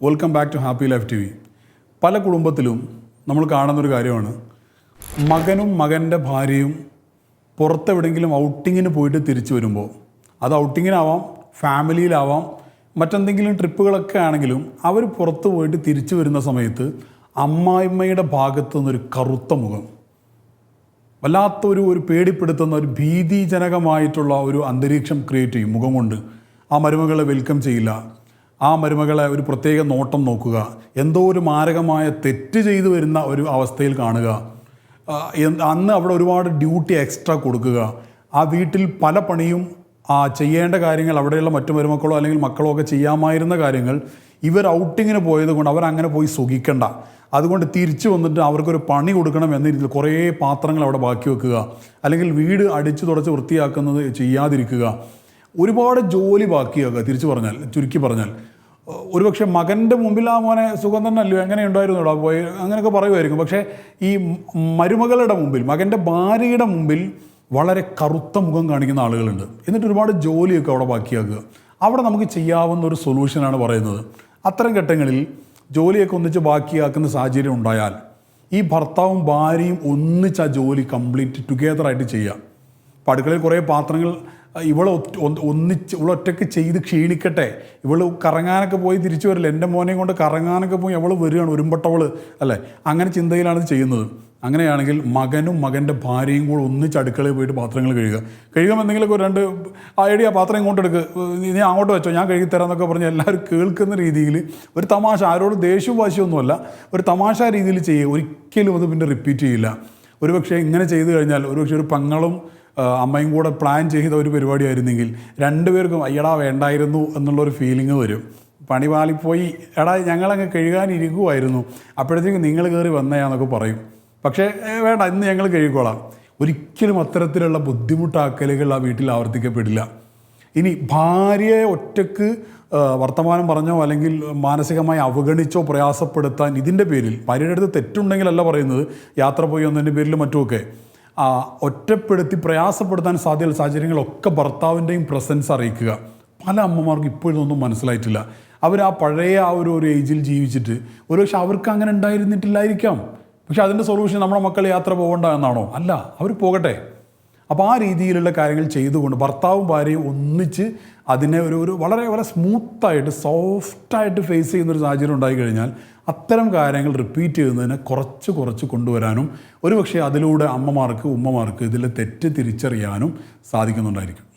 Welcome back to happy life T V പല കുടുംബത്തിലും നമ്മൾ കാണുന്നൊരു കാര്യമാണ്. മകനും മകന്റെ ഭാര്യയും പുറത്തെവിടെയെങ്കിലും ഔട്ടിങ്ങിന് പോയിട്ട് തിരിച്ചു വരുമ്പോൾ അത് ഔട്ടിങ്ങിനാവാം ഫാമിലിയിലാവാം മറ്റെന്തെങ്കിലും ട്രിപ്പുകളൊക്കെ ആണെങ്കിലും അവർ പുറത്ത് പോയിട്ട് തിരിച്ചു വരുന്ന സമയത്ത് അമ്മായിമ്മയുടെ ഭാഗത്തു നിന്നൊരു കറുത്ത മുഖം വല്ലാത്തൊരു ഒരു പേടിപ്പെടുത്തുന്ന ഒരു ഭീതിജനകമായിട്ടുള്ള ഒരു അന്തരീക്ഷം ക്രിയേറ്റ് ചെയ്യും മുഖം കൊണ്ട്. ആ മരുമകളെ വെൽക്കം ചെയ്യില്ല. ആ മരുമകളെ ഒരു പ്രത്യേക നോട്ടം നോക്കുക. എന്തോ ഒരു മാരകമായ തെറ്റ് ചെയ്തു വരുന്ന ഒരു അവസ്ഥയിൽ കാണുക. അന്ന് അവിടെ ഒരുപാട് ഡ്യൂട്ടി എക്സ്ട്രാ കൊടുക്കുക. ആ വീട്ടിൽ പല പണിയും ചെയ്യേണ്ട കാര്യങ്ങൾ അവിടെയുള്ള മറ്റു മരുമക്കളോ അല്ലെങ്കിൽ മക്കളോ ഒക്കെ ചെയ്യാമായിരുന്ന കാര്യങ്ങൾ ഇവർ ഔട്ടിങ്ങിന് പോയത് കൊണ്ട് അവരങ്ങനെ പോയി സുഖിക്കണ്ട. അതുകൊണ്ട് തിരിച്ചു വന്നിട്ട് അവർക്കൊരു പണി കൊടുക്കണം എന്ന രീതിയിൽ കുറേ പാത്രങ്ങൾ അവിടെ ബാക്കി വെക്കുക. അല്ലെങ്കിൽ വീട് അടിച്ചു തുടച്ച് വൃത്തിയാക്കുന്നത് ചെയ്യാതിരിക്കുക. ഒരുപാട് ജോലി ബാക്കിയാക്കുക തിരിച്ചു പറഞ്ഞാൽ ചുരുക്കി പറഞ്ഞാൽ. ഒരുപക്ഷെ മകന്റെ മുമ്പിൽ ആ മോനെ സുഖം തന്നെ അല്ലോ എങ്ങനെ ഉണ്ടായിരുന്നുള്ളൂ പോയി? അങ്ങനെയൊക്കെ പറയുമായിരിക്കും. പക്ഷേ ഈ മരുമകളുടെ മുമ്പിൽ മകന്റെ ഭാര്യയുടെ മുമ്പിൽ വളരെ കറുത്ത മുഖം കാണിക്കുന്ന ആളുകളുണ്ട്. എന്നിട്ട് ഒരുപാട് ജോലിയൊക്കെ അവിടെ ബാക്കിയാക്കുക. അവിടെ നമുക്ക് ചെയ്യാവുന്ന ഒരു സൊല്യൂഷനാണ് പറയുന്നത്. അത്തരം ഘട്ടങ്ങളിൽ ജോലിയൊക്കെ ഒന്നിച്ച് ബാക്കിയാക്കുന്ന സാഹചര്യം ഉണ്ടായാൽ ഈ ഭർത്താവും ഭാര്യയും ഒന്നിച്ച് ആ ജോലി കംപ്ലീറ്റ് ടുഗേദറായിട്ട് ചെയ്യുക ചെയ്യാം. അപ്പോൾ അടുക്കളയിൽ കുറേ പാത്രങ്ങൾ ഇവൾ ഒന്നിച്ച് ഇവൾ ഒറ്റയ്ക്ക് ചെയ്ത് ക്ഷീണിക്കട്ടെ. ഇവൾ കറങ്ങാനൊക്കെ പോയി തിരിച്ചു വരില്ല. എന്റെ മോനെയും കൊണ്ട് കറങ്ങാനൊക്കെ പോയി അവൾ വരികയാണ് ഒരുമ്പട്ടവൾ അല്ലേ? അങ്ങനെ ചിന്തയിലാണ് ഇത് ചെയ്യുന്നത്. അങ്ങനെയാണെങ്കിൽ മകനും മകന്റെ ഭാര്യയും കൂടെ ഒന്നിച്ച് അടുക്കളയിൽ പോയിട്ട് പാത്രങ്ങൾ കഴുകുക. കഴുകുമ്പോൾ എന്തെങ്കിലുമൊക്കെ രണ്ട് ഐഡിയ പാത്രം ഇങ്ങോട്ട് എടുക്കുക നീ അങ്ങോട്ട് വെച്ചോ ഞാൻ കഴുകി തരാം എന്നൊക്കെ പറഞ്ഞ് എല്ലാവരും കേൾക്കുന്ന രീതിയിൽ ഒരു തമാശ ആരോട് ദേഷ്യവും വാശിയൊന്നുമല്ല ഒരു തമാശ രീതിയിൽ ചെയ്യുക ഒരിക്കലും അത് പിന്നെ റിപ്പീറ്റ് ചെയ്യില്ല. ഒരുപക്ഷെ ഇങ്ങനെ ചെയ്തു കഴിഞ്ഞാൽ ഒരുപക്ഷെ ഒരു പങ്ങളും അമ്മയും കൂടെ പ്ലാൻ ചെയ്ത ഒരു പരിപാടിയായിരുന്നെങ്കിൽ രണ്ടുപേർക്കും അയ്യടാ വേണ്ടായിരുന്നു എന്നുള്ളൊരു ഫീലിംഗ് വരും. പണി പാളിപ്പോയി. എടാ ഞങ്ങളങ്ങ് കഴുകാനിരിക്കുമായിരുന്നു അപ്പോഴത്തേക്കും നിങ്ങൾ കയറി വന്നയാന്നൊക്കെ പറയും. പക്ഷേ വേണ്ട ഇന്ന് ഞങ്ങൾ കഴുകിക്കോളാം. ഒരിക്കലും അത്തരത്തിലുള്ള ബുദ്ധിമുട്ടാക്കലുകൾ ആ വീട്ടിൽ ആവർത്തിക്കപ്പെടില്ല. ഇനി ഭാര്യയെ ഒറ്റയ്ക്ക് വർത്തമാനം പറഞ്ഞോ അല്ലെങ്കിൽ മാനസികമായി അവഗണിച്ചോ പ്രയാസപ്പെടുത്താൻ ഇതിന്റെ പേരിൽ ഭാര്യയുടെ അടുത്ത് തെറ്റുണ്ടെങ്കിലല്ല പറയുന്നത്. യാത്ര പോയി ഒന്നതിന്റെ പേരിൽ മറ്റുമൊക്കെ. ഒറ്റപ്പെടുത്തി പ്രയാസപ്പെടുത്താൻ സാധ്യതയുള്ള സാഹചര്യങ്ങളൊക്കെ ഭർത്താവിന്റെയും പ്രസൻസ് അറിയിക്കുക. പല അമ്മമാർക്കും ഇപ്പോഴൊന്നും മനസ്സിലായിട്ടില്ല. അവർ ആ പഴയ ആ ഒരു ഒരു ഏജിൽ ജീവിച്ചിട്ട് ഒരുപക്ഷെ അവർക്ക് അങ്ങനെ ഉണ്ടായിരുന്നിട്ടില്ലായിരിക്കാം. പക്ഷെ അതിന്റെ സൊല്യൂഷൻ നമ്മുടെ മക്കൾ യാത്ര പോകണ്ട എന്നാണോ? അല്ല അവർ പോകട്ടെ. അപ്പോൾ ആ രീതിയിലുള്ള കാര്യങ്ങൾ ചെയ്തുകൊണ്ട് ഭർത്താവും ഭാര്യയും ഒന്നിച്ച് അതിനെ ഒരു ഒരു വളരെ വളരെ സ്മൂത്തായിട്ട് സോഫ്റ്റായിട്ട് ഫേസ് ചെയ്യുന്നൊരു സാഹചര്യം ഉണ്ടായി കഴിഞ്ഞാൽ അത്തരം കാര്യങ്ങൾ റിപ്പീറ്റ് ചെയ്യുന്നതിനെ കുറച്ച് കുറച്ച് കൊണ്ടുവരാനും ഒരുപക്ഷെ അതിലൂടെ അമ്മമാർക്ക് ഉമ്മമാർക്ക് ഇതിലെ തെറ്റ് തിരിച്ചറിയാനും സാധിക്കുന്നുണ്ടായിരിക്കും.